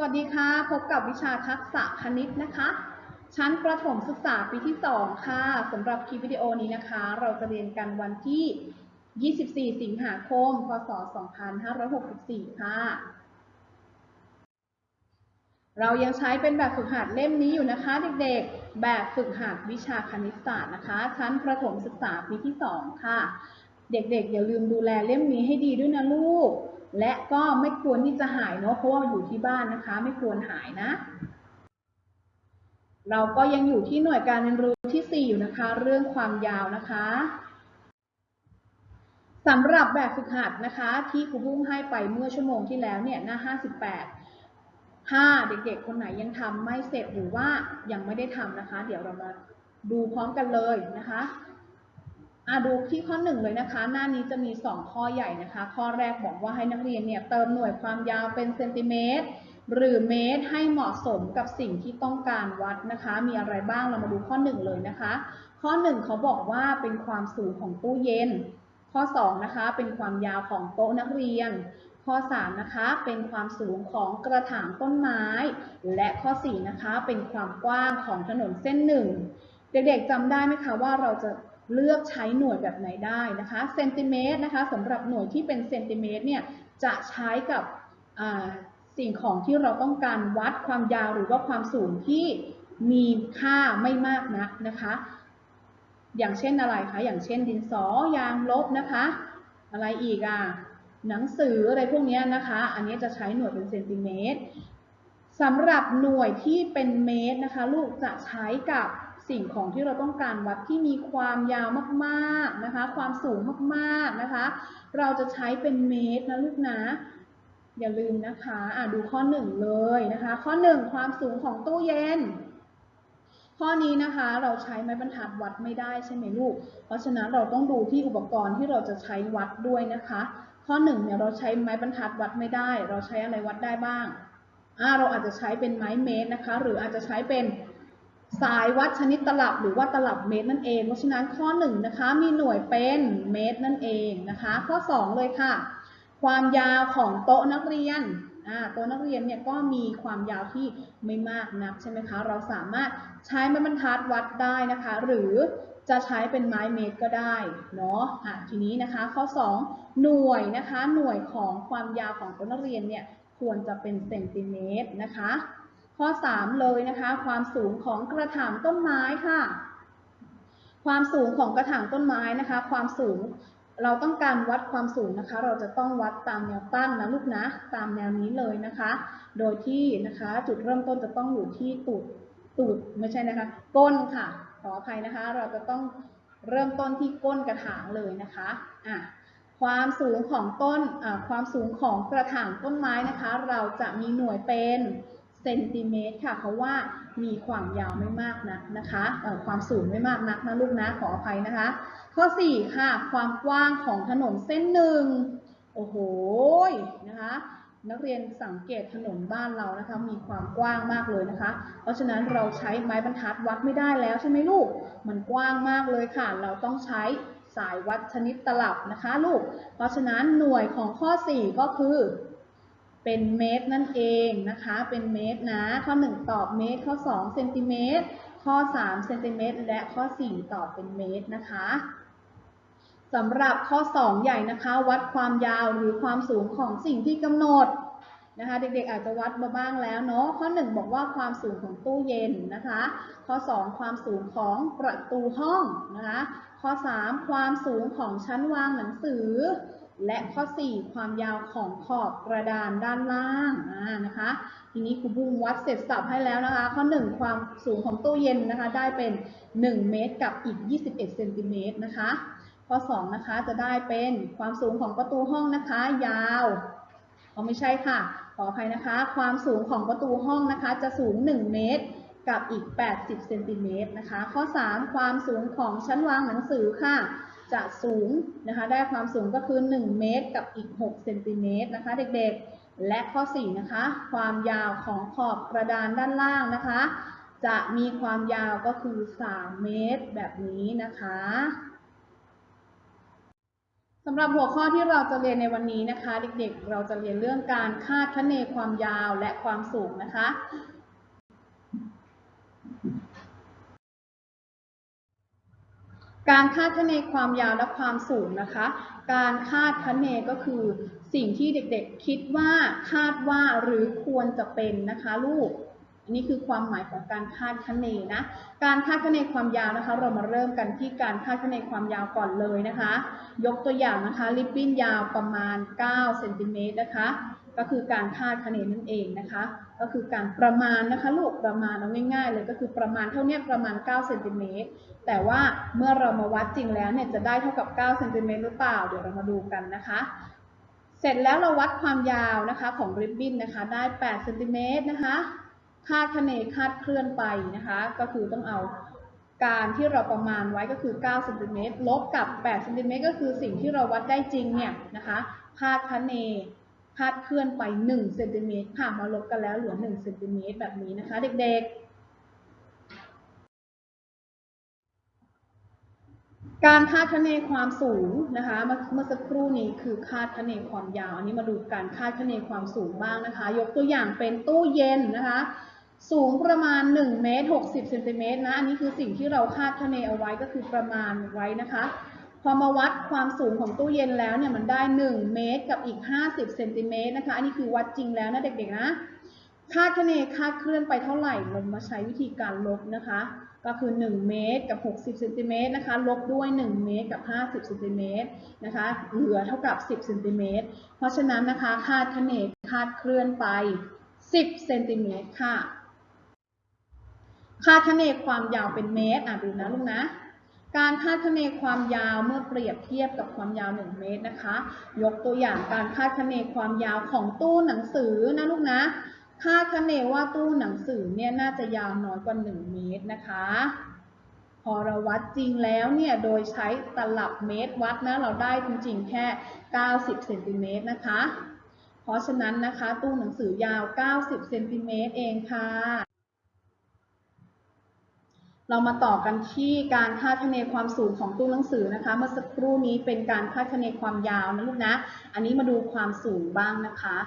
สวัสดีค่ะ พบกับวิชาทักษะคณิตนะคะ ชั้นประถมศึกษาปีที่ 2 ค่ะสำหรับคลิปวิดีโอนี้นะคะ เราจะเรียนกันวันที่ 24 สิงหาคม พศ 2564 ค่ะ เรายังใช้เป็นแบบฝึกหัดเล่มนี้อยู่นะคะ เด็กๆ แบบฝึกหัดวิชาคณิตศาสตร์นะคะ ชั้นประถมศึกษาปีที่ 2 ค่ะ เด็กๆ อย่าลืมดูแลเล่มนี้ให้ดีด้วยนะลูก และก็ไม่ควรที่จะหายเนาะเพราะว่าอยู่ที่บ้านนะคะ ไม่ควรหายนะ เราก็ยังอยู่ที่หน่วยการเรียนรู้ที่ 4 อยู่นะคะ เรื่องความยาวนะคะสำหรับแบบฝึกหัดนะคะ ที่ครูบุ้งให้ไปเมื่อชั่วโมงที่แล้วเนี่ยหน้า 58 ถ้าเด็กๆ คนไหนยังทำไม่เสร็จหรือว่ายังไม่ได้ทำนะคะ เดี๋ยวเรามาดูพร้อมกันเลยนะคะ อะดูที่ข้อหนึ่งเลยนะคะ หน้านี้จะมี 2 ข้อใหญ่นะคะ ข้อแรกบอกว่าให้นักเรียนเนี่ยเติมหน่วยความยาวเป็นเซนติเมตรหรือเมตรให้เหมาะสมกับสิ่งที่ต้องการวัดนะคะ มีอะไรบ้างเรามาดูข้อ 1 เลยนะคะ ข้อ 1 เขาบอกว่าเป็นความสูงของตู้เย็น ข้อ 2 นะคะ เป็นความยาวของโต๊ะนักเรียน ข้อ 3 นะคะ เป็นความสูงของกระถางต้นไม้ และข้อ 4 นะคะ เป็นความกว้างของถนนเส้นหนึ่งเด็กๆจำได้ไหมคะว่าเราจะ เลือกใช้หน่วยแบบไหนได้นะคะเซนติเมตรนะคะสำหรับหน่วยที่เป็นเซนติเมตรเนี่ยจะใช้กับสิ่งของที่เราต้องการวัดความยาวหรือว่าความสูงที่มีค่าไม่มากนักนะคะ อย่างเช่นอะไรคะ อย่างเช่นดินสอยางลบนะคะ อะไรอีกอะหนังสืออะไรพวกนี้นะคะ อันนี้จะใช้หน่วยเป็นเซนติเมตรสำหรับหน่วยที่เป็นเมตรนะคะ ลูกจะใช้กับ สิ่งของที่เราต้องการวัดที่มีความยาวมากๆนะคะ ความสูงมากๆนะคะ เราจะใช้เป็นเมตรนะลูกนะ อย่าลืมนะคะอะดูข้อหนึ่งเลยนะคะ ข้อหนึ่งความสูงของตู้เย็น ข้อนี้นะคะเราใช้ไม้บรรทัดวัดไม่ได้ใช่ไหมลูก เพราะฉะนั้นเราต้องดูที่อุปกรณ์ที่เราจะใช้วัดด้วยนะคะ ข้อหนึ่งเนี่ยเราใช้ไม้บรรทัดวัดไม่ได้ เราใช้อะไรวัดได้บ้างอ่าเราอาจจะใช้เป็นไม้เมตรนะคะ หรืออาจจะใช้เป็น สายวัดชนิดตลับหรือว่าตลับเมตรนั่นเอง เพราะฉะนั้นข้อหนึ่งนะคะมีหน่วยเป็นเมตรนั่นเองนะคะ ข้อสองเลยค่ะ ความยาวของโต๊ะนักเรียนโต๊ะนักเรียนเนี่ยก็มีความยาวที่ไม่มากนักใช่ไหมคะ เราสามารถใช้ไม้บรรทัดวัดได้นะคะ หรือจะใช้เป็นไม้เมตรก็ได้เนาะะทีนี้นะคะข้อ 2 หน่วยนะคะ หน่วยของความยาวของโต๊ะนักเรียนเนี่ยควรจะเป็นเซนติเมตรนะคะ ข้อ 3 เลยนะคะ ความสูงของกระถางต้นไม้ค่ะ ความสูงของกระถางต้นไม้นะคะ ความสูงเราต้องการวัดความสูงนะคะ เราจะต้องวัดตามแนวตั้งนะลูกนะ ตามแนวนี้เลยนะคะ โดยที่นะคะจุดเริ่มต้นจะต้องอยู่ที่ตูดตูดไม่ใช่นะคะ ก้นค่ะ ขออภัยนะคะ เราจะต้องเริ่มต้นที่ก้นกระถางเลยนะคะอะความสูงของต้นอ่าความสูงของกระถางต้นไม้นะคะ เราจะมีหน่วยเป็น ซนติเมตรค่ะ เพราะว่ามีความยาวไม่มากนักนะคะความสูงไม่มากนักนะลูกนะขออภัยนะคะ ข้อ 4 ค่ะ ความกว้างของถนนเส้นหนึ่งโอ้โหนะคะนักเรียนสังเกตถนนบ้านเรานะคะ มีความกว้างมากเลยนะคะ เพราะฉะนั้นเราใช้ไม้บรรทัดวัดไม่ได้แล้วใช่ไหมลูก มันกว้างมากเลยค่ะ เราต้องใช้สายวัดชนิดตลับนะคะลูก เพราะฉะนั้นหน่วยของข้อ 4 ก็คือ เป็นเมตรนั่นเองนะคะ เป็นเมตรนะ ข้อ 1 ตอบเมตร ข้อ2เซนติเมตร ข้อ3เซนติเมตร และข้อ 4 ตอบเป็นเมตรนะคะสำหรับข้อ 2 ใหญ่นะคะ วัดความยาวหรือความสูงของสิ่งที่กำหนดนะคะ เด็กๆอาจจะวัดมาบ้างแล้วเนาะ ข้อ 1 บอกว่าความสูงของตู้เย็นนะคะ ข้อ 2 ความสูงของประตูห้องนะคะ ข้อ 3 ความสูงของชั้นวางหนังสือ และข้อ 4 ความยาวของขอบกระดานด้านล่างอ่านะคะ ทีนี้ครูบุ้งวัดเสร็จสับให้แล้วนะคะ ข้อ 1 ความสูงของตู้เย็นนะคะ ได้เป็น 1 เมตรกับอีก 21เซนติเมตรนะคะ ข้อ 2 นะคะจะได้เป็นความสูงของประตูห้องนะคะ ยาวอ๋อไม่ใช่ค่ะ ขออภัยนะคะ ความสูงของประตูห้องนะคะ จะสูง 1 เมตรกับอีก 80เซนติเมตรนะคะ ข้อ 3 ความสูงของชั้นวางหนังสือค่ะ จะสูงนะคะ ได้ความสูงก็คือ 1 เมตรกับอีก 6 เซนติเมตรนะคะเด็กๆ และข้อ 4 นะคะ ความยาวของขอบกระดานด้านล่างนะคะ จะมีความยาวก็คือ 3 เมตรแบบนี้นะคะสำหรับหัวข้อที่เราจะเรียนในวันนี้นะคะ เด็กๆ เราจะเรียนเรื่องการคาดคะเนความยาวและความสูงนะคะ การคาดคะเนความยาวและความสูงนะคะ การคาดคะเนก็คือสิ่งที่เด็กๆคิดว่าคาดว่าหรือควรจะเป็นนะคะลูกอันนี้คือความหมายของการคาดคะเนนะ การคาดคะเนความยาวนะคะ เรามาเริ่มกันที่การคาดคะเนความยาวก่อนเลยนะคะ ยกตัวอย่างนะคะ ริบบิ้นยาวประมาณ9เซนติเมตรนะคะ ก็คือการคาดคะเนนั่นเองนะคะ ก็คือการประมาณนะคะลูกประมาณเอาง่ายๆเลยก็คือประมาณเท่านี้ประมาณ9เซนติเมตรแต่ว่าเมื่อเรามาวัดจริงแล้วเนี่ยจะได้เท่ากับ9เซนติเมตรหรือเปล่าเดี๋ยวเรามาดูกันนะคะ เสร็จแล้วเราวัดความยาวนะคะของริบบิ้นนะคะได้8เซนติเมตรนะคะคาดคะเนคาดเคลื่อนไปนะคะ ก็คือต้องเอาการที่เราประมาณไว้ก็คือ9เซนติเมตรลบกับ8เซนติเมตรก็คือสิ่งที่เราวัดได้จริงเนี่ยนะคะคาดคะเน คาดเคลื่อนไป1เซนติเมตรค่ะมาลบกันแล้วเหลือ1เซนติเมตรแบบนี้นะคะ เด็กๆ การคาดคะเนความสูงนะคะเมื่อเมื่อสักครู่นี้คือคาดคะเนความยาว อันนี้มาดูการคาดคะเนความสูงบ้างนะคะ ยกตัวอย่างเป็นตู้เย็นนะคะ สูงประมาณ1เมตร60เซนติเมตรนะ อันนี้คือสิ่งที่เราคาดคะเนเอาไว้ก็คือประมาณไว้นะคะ พอมาวัดความสูงของตู้เย็นแล้วเนี่ยมันได้ 1 เมตรกับอีก 50เซนติเมตรนะคะ อันนี้คือวัดจริงแล้วนะเด็กๆนะ คาดคะเนคาดเคลื่อนไปเท่าไหร่เรามาใช้วิธีการลบนะคะ ก็คือ 1 เมตรกับ 60เซนติเมตรนะคะ ลบด้วย 1 เมตรกับ 50เซนติเมตรนะคะ เหลือเท่ากับ 10เซนติเมตร เพราะฉะนั้นนะคะคาดคะเนคาดเคลื่อนไป 10เซนติเมตรค่ะ คาดคะเนความยาวเป็นเมตร อะดูนะลูกนะ การคาดคะเนความยาวเมื่อเปรียบเทียบกับความยาว 1 เมตรนะคะ ยกตัวอย่างการคาดคะเนความยาวของตู้หนังสือนะลูกนะ คาดคะเนว่าตู้หนังสือเนี่ยน่าจะยาวน้อยกว่า 1 เมตรนะคะ พอเราวัดจริงแล้วเนี่ยโดยใช้ตลับเมตรวัดนะเราได้จริงๆแค่ 90เซนติเมตรนะคะ เพราะฉะนั้นนะคะตู้หนังสือยาว 90เซนติเมตรเองค่ะ เรามาต่อกันที่การคาดคะเนความสูงของตู้หนังสือนะคะ เมื่อสักครู่นี้เป็นการคาดคะเนความยาวนะลูกนะ อันนี้มาดูความสูงบ้างนะคะ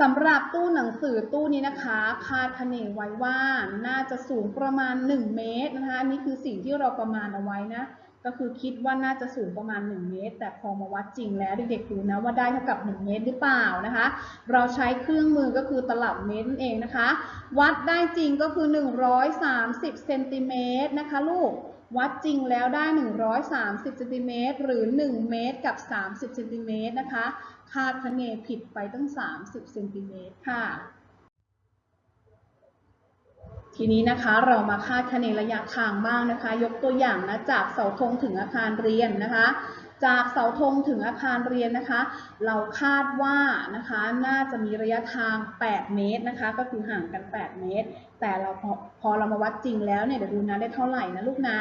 สำหรับตู้หนังสือตู้นี้นะคะ คาดคะเนไว้ว่าน่าจะสูงประมาณ 1 เมตรนะคะ อันนี้คือสิ่งที่เราประมาณเอาไว้นะ ก็คือคิดว่าน่าจะสูงประมาณ 1 เมตร แต่พอมาวัดจริงแล้วเด็กๆดูนะว่าได้เท่ากับ 1 เมตรหรือเปล่านะคะ เราใช้เครื่องมือก็คือตลับเมตรนั่นเองนะคะ วัดได้จริงก็คือ 130เซนติเมตรนะคะลูก วัดจริงแล้วได้ 130เซนติเมตรหรือ 1 เมตรกับ 30เซนติเมตรนะคะ คาดคะเนผิดไปตั้ง 30เซนติเมตรค่ะ ทีนี้นะคะเรามาคาดคะเนระยะทางบ้างนะคะ ยกตัวอย่างนะจากเสาธงถึงอาคารเรียนนะคะ จากเสาธงถึงอาคารเรียนนะคะ เราคาดว่านะคะน่าจะมีระยะทาง 8 เมตรนะคะ ก็คือห่างกัน 8 เมตร แต่เราพอพอเรามาวัดจริงแล้วเนี่ยเดี๋ยวดูนะได้เท่าไหร่นะลูกนะ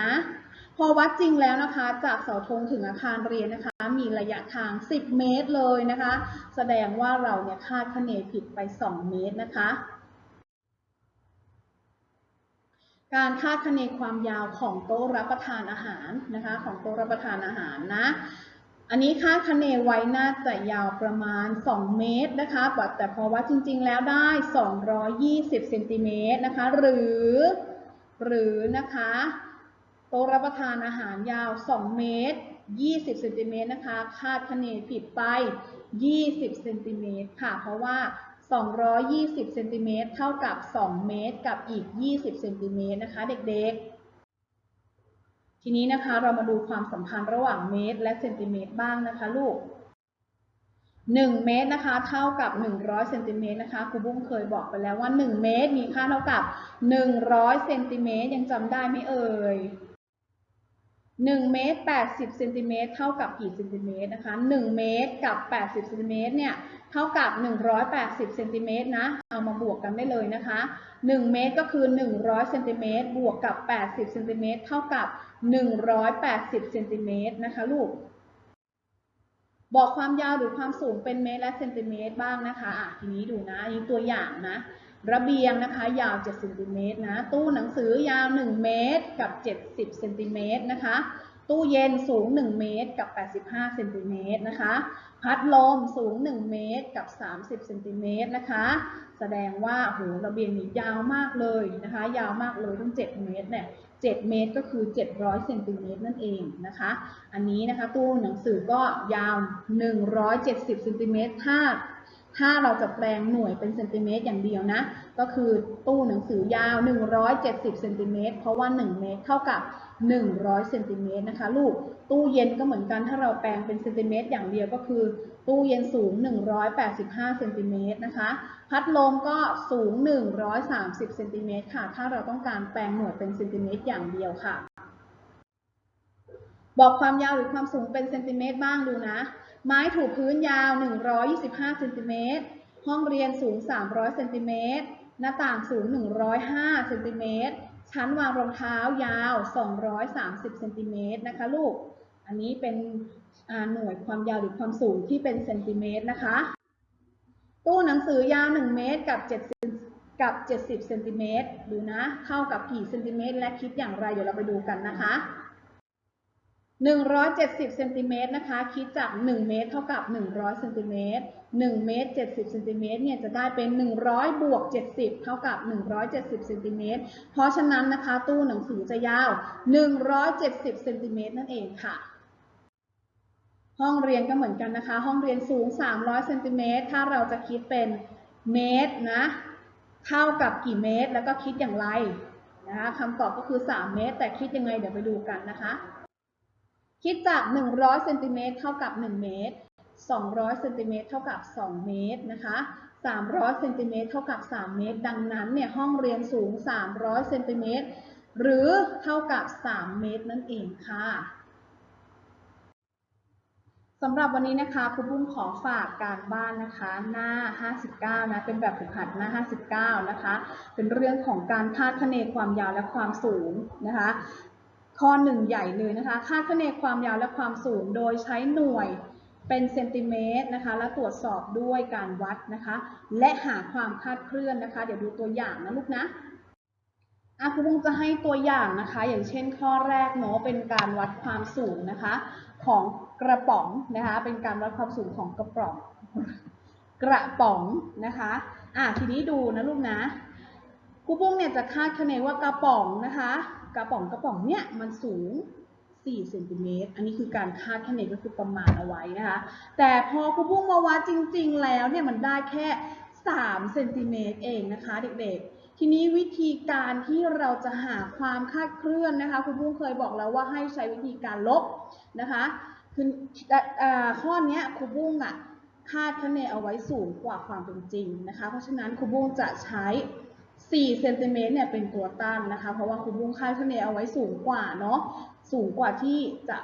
พอวัดจริงแล้วนะคะ จากเสาธงถึงอาคารเรียนนะคะ มีระยะทาง 10 เมตรเลยนะคะ แสดงว่าเราเนี่ยคาดคะเนผิดไป 2 เมตรนะคะ การคาดคะเนความยาวของโต๊ะรับประทานอาหารนะคะของโต๊ะรับประทานอาหารนะ อันนี้คาดคะเนไว้น่าจะยาวประมาณ 2 เมตรนะคะแต่พอวัดจริง ๆ แล้วได้ 220เซนติเมตรนะคะหรือหรือนะคะโต๊ะรับประทานอาหารยาว 2 เมตร 20เซนติเมตรนะคะคาดคะเนผิดไป 20เซนติเมตรค่ะเพราะว่า 220เซนติเมตรเท่ากับ 2 เมตรกับอีก 20เซนติเมตรนะคะเด็กๆ ทีนี้นะคะเรามาดูความสัมพันธ์ระหว่างเมตร และเซนติเมตรบ้างนะคะลูก 1 เมตรนะคะเท่ากับ 100เซนติเมตรนะคะครูบุ้งเคยบอกไปแล้วว่า 1 เมตรมีค่าเท่ากับ 100เซนติเมตรยังจำได้ไหมเอ่ย 1เมตร80เซนติเมตรเท่ากับกี่เซนติเมตรนะคะ1เมตรกับ 80เซนติเมตรเนี่ยเท่ากับ 180เซนติเมตรนะเอามาบวกกันได้เลยนะคะ 1 เมตรก็คือ 100เซนติเมตรบวกกับ 80เซนติเมตรเท่ากับ 180เซนติเมตรนะคะลูกบอกความยาวหรือความสูงเป็นเมตรและเซนติเมตรบ้างนะคะอะทีนี้ดูนะอันนี้ตัวอย่างนะ ระเบียงนะคะยาว 7 เซนติเมตรนะ ตู้หนังสือยาว 1 เมตรกับ 70 เซนติเมตรนะคะ ตู้เย็นสูง 1 เมตรกับ 85 เซนติเมตรนะคะ พัดลมสูง 1 เมตรกับ 30 เซนติเมตรนะคะ แสดงว่าโหระเบียงนี้ยาวมากเลยนะคะ ยาวมากเลยต้อง7 เมตรเนี่ย7เมตรก็คือ 700 เซนติเมตรนั่นเองนะคะ อันนี้นะคะตู้หนังสือก็ยาว 170 เซนติเมตรถ้า ถ้าเราจะแปลงหน่วยเป็นเซนติเมตรอย่างเดียวนะ ก็คือตู้หนังสือยาว 170เซนติเมตรเพราะว่า 1 เมตรเท่ากับ 100เซนติเมตรนะคะลูก ตู้เย็นก็เหมือนกันถ้าเราแปลงเป็นเซนติเมตรอย่างเดียวก็คือ ตู้เย็นสูง 185เซนติเมตรนะคะ พัดลมก็สูง 130เซนติเมตรค่ะ ถ้าเราต้องการแปลงหน่วยเป็นเซนติเมตรอย่างเดียวค่ะ บอกความยาวหรือความสูงเป็นเซนติเมตรบ้างดูนะ ไม้ถูพื้นยาว 125เซนติเมตร ห้องเรียนสูง 300เซนติเมตร หน้าต่างสูง 105เซนติเมตร ชั้นวางรองเท้ายาว 230เซนติเมตรนะคะลูก อันนี้เป็นหน่วยความยาวหรือความสูงที่เป็นเซนติเมตรนะคะ ตู้หนังสือยาว 1 เมตรกับ7กับ 70เซนติเมตร ดูนะ เท่ากับกี่เซนติเมตร และคิดอย่างไร เดี๋ยวเราไปดูกันนะคะ 170เซนติเมตรนะคะ คิดจาก 1 เมตรเท่ากับ 100เซนติเมตร1เมตร70เซนติเมตรเนี่ยจะได้เป็น 100 บวก 70 เท่ากับ 170เซนติเมตรเพราะฉะนั้นนะคะ ตู้หนังสือจะยาว 170เซนติเมตรนั่นเองค่ะ ห้องเรียนก็เหมือนกันนะคะ ห้องเรียนสูง 300เซนติเมตรถ้าเราจะคิดเป็นเมตรนะ เท่ากับกี่เมตร แล้วก็คิดอย่างไรนะคะคำตอบก็คือ 3 เมตร แต่คิดยังไงเดี๋ยวไปดูกันนะคะ คิดจาก 100เซนติเมตรเท่ากับ 1 เมตร 200เซนติเมตรเท่ากับ 2 เมตรนะคะ300เซนติเมตรเท่ากับ 3 เมตร ดังนั้นเนี่ยห้องเรียนสูง 300เซนติเมตรหรือเท่ากับ 3 เมตรนั่นเองค่ะสำหรับวันนี้นะคะครูปุ้มขอฝากการบ้านนะคะ หน้า 59 นะ เป็นแบบฝึกหัดหน้า 59 นะคะ เป็นเรื่องของการคาดคะเนความยาวและความสูงนะคะ ข้อหนึ่งใหญ่เลยนะคะคาดคะเนความยาวและความสูง โดยใช้หน่วยเป็นเซนติเมตรนะคะ และตรวจสอบด้วยการวัดนะคะ และหาความคาดเคลื่อนนะคะ เดี๋ยวดูตัวอย่างนะลูกนะอะครูบุ้งจะให้ตัวอย่างนะคะ อย่างเช่นข้อแรกเนาะเป็นการวัดความสูงนะคะ ของกระป๋องนะคะ เป็นการวัดความสูงของกระป๋องกระป๋องนะคะอะทีนี้ดูนะลูกนะครูปุ้งเนี่ยจะคาดคะเนว่ากระป๋องนะคะ กระป๋องกระป๋องเนี่ยมันสูง4เซนติเมตร อันนี้คือการคาดคะเนก็คือประมาณเอาไว้นะคะ แต่พอครูปุ้งมาวัดจริง ๆ แล้วเนี่ยมันได้แค่3เซนติเมตรเองนะคะเด็กๆ ทีนี้วิธีการที่เราจะหาความคาดเคลื่อนนะคะครูปุ้งเคยบอกแล้วว่าให้ใช้วิธีการลบนะคะคือข้อนี้ครูปุ้งอะคาดคะเนเอาไว้สูงกว่าความเป็นจริงนะคะ เพราะฉะนั้นครูปุ้งจะใช้ 4เซนติเมตรเนี่ยเป็นตัวตั้งนะคะ เพราะว่าครูบุ้งค่าดคะเนเอาไว้สูงกว่าเนาะสูงกว่าที่จะ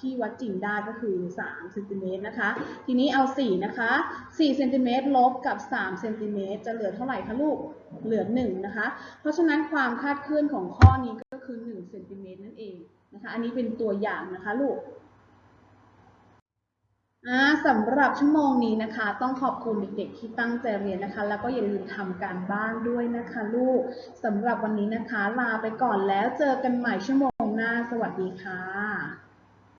ที่วัดจริงได้ก็คือ3เซนติเมตรนะคะ ทีนี้เอา 4 นะคะ4เซนติเมตรลบกับ3เซนติเมตรจะเหลือเท่าไหร่คะลูก เหลือ 1 นะคะ เพราะฉะนั้นความคาดเคลื่อนของข้อนี้ก็คือ1เซนติเมตรนั่นเองนะคะ อันนี้เป็นตัวอย่างนะคะลูก สำหรับชั่วโมงนี้นะคะ ต้องขอบคุณเด็กๆที่ตั้งใจเรียนนะคะ แล้วก็อย่าลืมทำการบ้านด้วยนะคะลูกสำหรับวันนี้นะคะ ลาไปก่อนแล้วเจอกันใหม่ชั่วโมงหน้า สวัสดีค่ะ